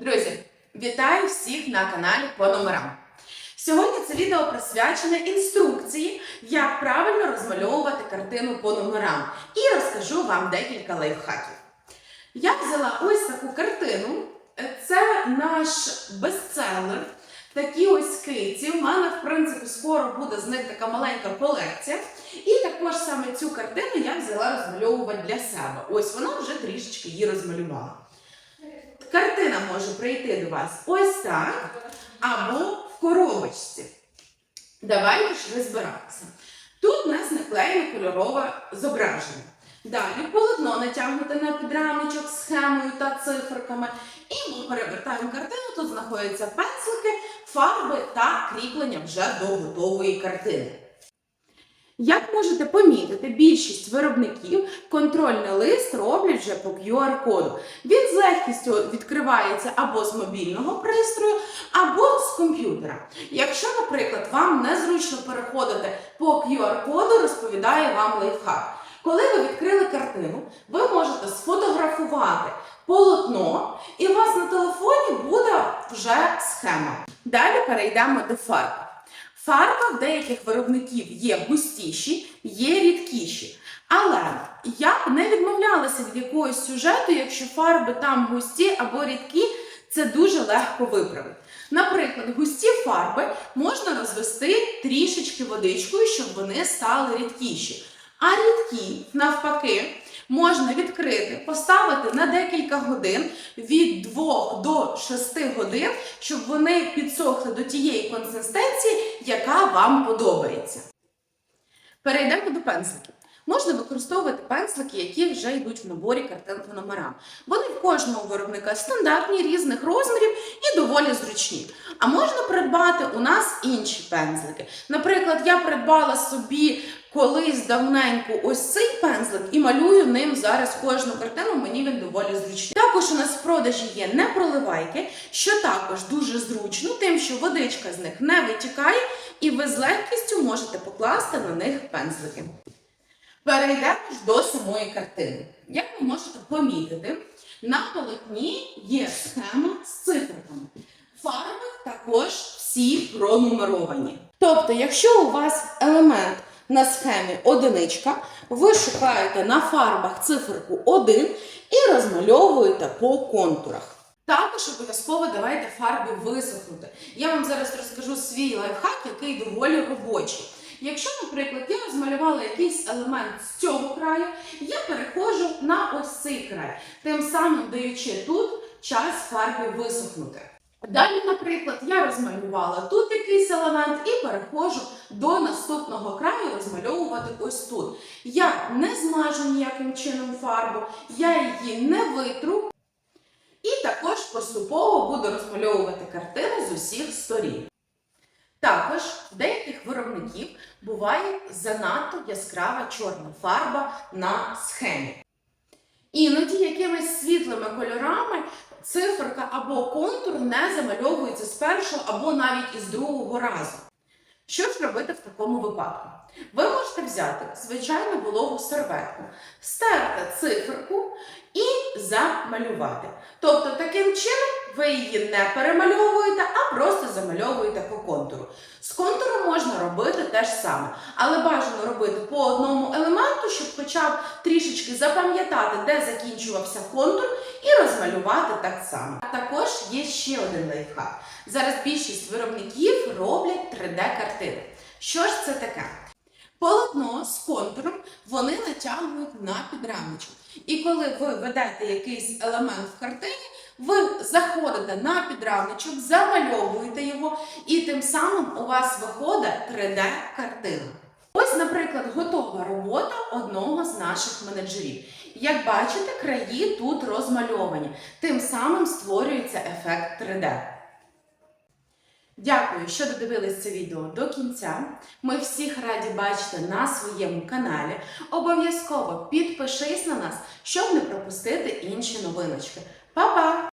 Друзі, вітаю всіх на каналі по номерам. Сьогодні це відео присвячене інструкції, як правильно розмальовувати картину по номерам. І розкажу вам декілька лайфхаків. Я взяла ось таку картину. Це наш бестселер. Такі ось киці. У мене, в принципі, скоро буде з них така маленька колекція. І також саме цю картину я взяла розмальовувати для себе. Ось вона вже трішечки її розмалювала. Картина може прийти до вас ось так, або в коробочці. Давайте ж розбиратися. Тут у нас наклеєно кольорове зображення. Далі полотно натягнуте на підрамничок з схемою та циферками. І ми перевертаємо картину. Тут знаходяться пензлики, фарби та кріплення вже до готової картини. Як можете помітити, більшість виробників контрольний лист роблять вже по QR-коду. Він з легкістю відкривається або з мобільного пристрою, або з комп'ютера. Якщо, наприклад, вам незручно переходити по QR-коду, розповідає вам лайфхак. Коли ви відкрили картину, ви можете сфотографувати полотно, і у вас на телефоні буде вже схема. Далі перейдемо до фарб. Фарби в деяких виробників є густіші, є рідкіші. Але я б не відмовлялася від якогось сюжету, якщо фарби там густі або рідкі, це дуже легко виправити. Наприклад, густі фарби можна розвести трішечки водичкою, щоб вони стали рідкіші. А рідкі, навпаки, можна відкрити, поставити на декілька годин від 2 до 6 годин, щоб вони підсохли до тієї консистенції, яка вам подобається. Перейдемо до пензликів. Можна використовувати пензлики, які вже йдуть в наборі картин по номерам. Вони в кожного виробника стандартні, різних розмірів і доволі зручні. А можна придбати у нас інші пензлики. Наприклад, я придбала собі колись давненько ось цей пензлик і малюю ним зараз кожну картину, мені він доволі зручний. Також у нас в продажі є непроливайки, що також дуже зручно, тим, що водичка з них не витікає, і ви з легкістю можете покласти на них пензлики. Перейдемо ж до самої картини. Як ви можете помітити, на полотні є схема з цифрами. Фарби також всі пронумеровані. Тобто, якщо у вас елемент на схемі одиничка, ви шукаєте на фарбах циферку 1 і розмальовуєте по контурах. Також обов'язково давайте фарбі висохнути. Я вам зараз розкажу свій лайфхак, який доволі робочий. Якщо, наприклад, я розмалювала якийсь елемент з цього краю, я переходжу на ось цей край, тим самим даючи тут час фарбі висохнути. Далі, наприклад, я розмалювала тут якийсь елемент і переходжу до наступного краю розмальовувати ось тут. Я не змажу ніяким чином фарбу, я її не витру. І також поступово буду розмальовувати картину з усіх сторін. Також в деяких виробників буває занадто яскрава чорна фарба на схемі. Іноді якимись світлими кольорами циферка або контур не замальовується з першого або навіть із другого разу. Що ж робити в такому випадку? Ви можете взяти звичайну вологу серветку, стерти циферку і замалювати. Тобто, таким чином ви її не перемальовуєте, а просто замальовуєте по контуру. З контуру можна робити те ж саме, але бажано робити по одному елементу, щоб хоча б трішечки запам'ятати, де закінчувався контур, і розмалювати так само. А Також є ще один лайфхак. Зараз більшість виробників роблять 3D-картини. Що ж це таке? Полотно з контуром вони натягують на підрамничок. І коли ви ведете якийсь елемент в картині, ви заходите на підрамничок, замальовуєте його, і тим самим у вас виходить 3D-картина. Ось, наприклад, готова робота одного з наших менеджерів. Як бачите, краї тут розмальовані, тим самим створюється ефект 3D. Дякую, що додивились це відео до кінця. Ми всіх раді бачити на своєму каналі. Обов'язково підпишись на нас, щоб не пропустити інші новиночки. Па-па!